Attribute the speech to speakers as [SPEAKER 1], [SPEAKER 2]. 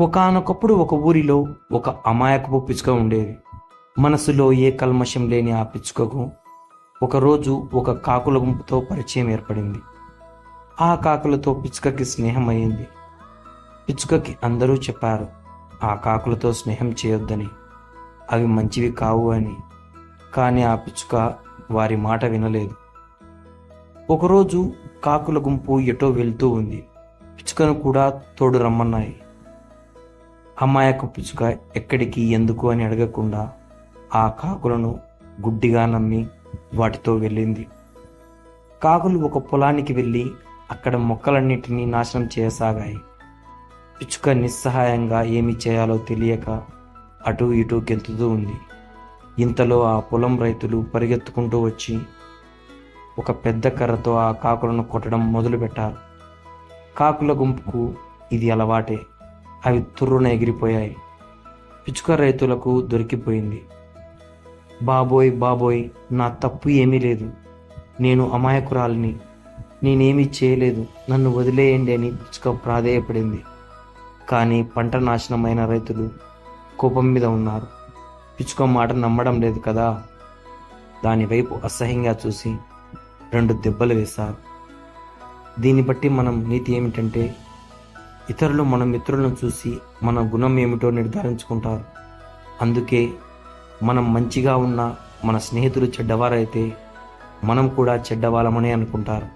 [SPEAKER 1] ఒకానొకప్పుడు ఒక ఊరిలో ఒక అమాయకపు పిచ్చుక ఉండేది. మనసులో ఏ కల్మషం లేని ఆ పిచ్చుకకు ఒకరోజు ఒక కాకుల గుంపుతో పరిచయం ఏర్పడింది. ఆ కాకులతో పిచ్చుకకి స్నేహం అయింది. పిచ్చుకకి అందరూ చెప్పారు ఆ కాకులతో స్నేహం చేయొద్దని. అవి మంచివి కావు అని. కానీ ఆ పిచ్చుక వారి మాట వినలేదు. ఒకరోజు కాకుల గుంపు ఎటో వెళ్తూ ఉంది. పిచ్చుకను కూడా తోడు రమ్మన్నాయి. అమ్మాయకు పిచ్చుక ఎక్కడికి ఎందుకు అని అడగకుండా ఆ కాకులను గుడ్డిగా నమ్మి వాటితో వెళ్ళింది. కాకులు ఒక పొలానికి వెళ్ళి అక్కడ మొక్కలన్నిటినీ నాశనం చేయసాగాయి. పిచ్చుక నిస్సహాయంగా ఏమి చేయాలో తెలియక అటు ఇటు గెంతుతూ ఉంది. ఇంతలో ఆ పొలం రైతులు పరిగెత్తుకుంటూ వచ్చి ఒక పెద్ద కర్రతో ఆ కాకులను కొట్టడం మొదలుపెట్టారు. కాకుల గుంపుకు ఇది అలవాటే. అవి తుర్రున ఎగిరిపోయాయి. పిచ్చుక రైతులకు దొరికిపోయింది. బాబోయ్ బాబోయ్ నా తప్పు ఏమీ లేదు. నేను అమాయకురాలిని. నేనేమీ చేయలేదు. నన్ను వదిలేయండి అని పిచ్చుక ప్రాధేయపడింది. కానీ పంట నాశనమైన రైతులు కోపం మీద ఉన్నారు. పిచ్చుక మాట నమ్మడం లేదు కదా? దాని వైపు అసహ్యంగా చూసి రెండు దెబ్బలు వేశారు. దీన్ని బట్టి మనం నీతి ఏమిటంటే ఇతరులు మన మిత్రులను చూసి మన గుణం ఏమిటో నిర్ధారించుకుంటారు. అందుకే మనం మంచిగా ఉన్న మన స్నేహితులు చెడ్డవారైతే మనం కూడా చెడ్డవాళ్ళమని అనుకుంటారు.